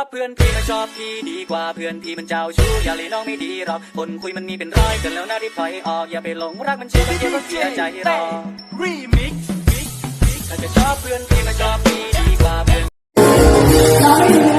อบเพื่อนพี่มันชอบพี่ดีกว่าเพื่อนพี่มันเจ้าชู้อย่าเลยน้องไม่ดีหรอกคนคุยมันมีเป็นร้อยกันแล้วน่าที่ปล่อยออกอย่าไปหลงรักมันเชื่อมันเดี๋ยวก็เสียใจหรอกรีมิกถ้าจะชอบเพื่อนพี่มันชอบพี่ดีกว่าเพื่อน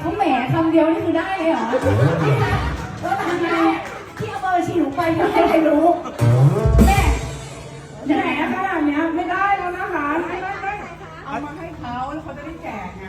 เขาแหมคำเดียวนี่คือได้เลยเหรอแล้วทำไงที่เอาเบอร์ชีหนูไปไม่ให้ครรู้แม่แหมขนาดเนี้ยไม่ได้แล้วนะคะเอามาให้เขาแล้วเขาจะได้แจกไง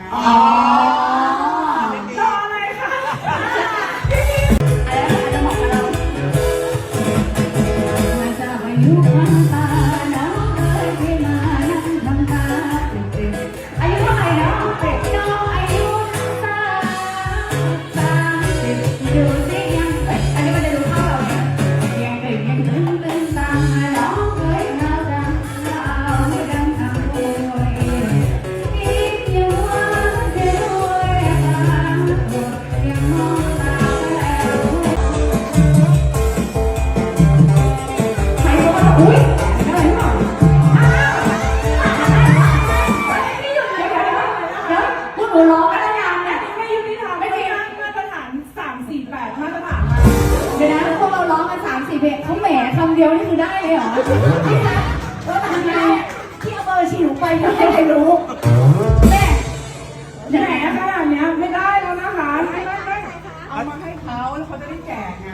ี้ไม่ได้แล้วนะคะไม่ไม่ไม่เอามาให้เขาแล้วเขาจะได้แจกไง